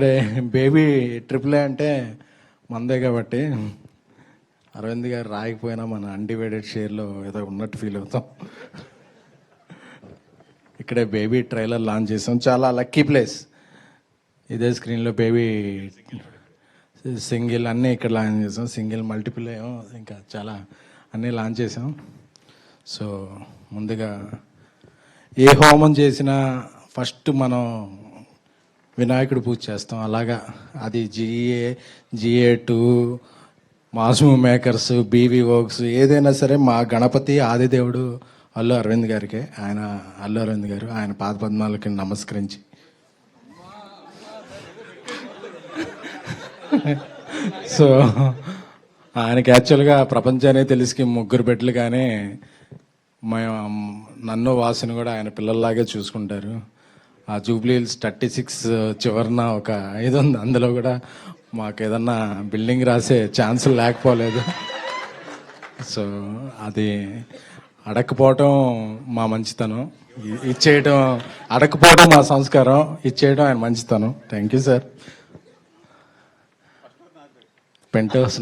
ఇక్కడే బేబీ ట్రిపులే అంటే మందే కాబట్టి అరవింద్ గారు రాయకపోయినా మన అన్డివైడెడ్ షేర్లో ఏదో ఉన్నట్టు ఫీల్ అవుతాం. ఇక్కడే బేబీ ట్రైలర్ లాంచ్ చేసాం. చాలా లక్కీ ప్లేస్ ఇదే స్క్రీన్లో బేబీ సింగిల్ అన్నీ ఇక్కడ లాంచ్ చేసాం. సింగిల్ మల్టిపుల్ ఏమో ఇంకా చాలా అన్నీ లాంచ్ చేసాం. సో ముందుగా ఏ హోమం చేసినా ఫస్ట్ మనం వినాయకుడు పూజ చేస్తాం. అలాగా అది G A G A two మాస్మూ makers BV works ఏదైనా సరే మా గణపతి ఆదిదేవుడు అల్లు అరవింద్ గారికి ఆయన అల్లు అరవింద్ గారు ఆయన పాద పద్మాలకి నమస్కరించి. సో ఆయనకి యాక్చువల్గా ప్రపంచానే తెలిసి ముగ్గురు బిడ్డలు కానీ మేము నన్ను వాసుని కూడా ఆయన పిల్లల్లాగే చూసుకుంటారు. ఆ జూబ్లీల్స్ థర్టీ సిక్స్ చివరన ఒక ఇది ఉంది అందులో కూడా మాకు ఏదన్నా బిల్డింగ్ రాసే ఛాన్స్ లేకపోలేదు. సో అది అడగకపోవటం మా మంచితనం. ఇచ్చేయటం అడగకపోవడం మా సంస్కారం. ఇచ్చేయడం ఆయన మంచితనం. Thank you sir penthouse.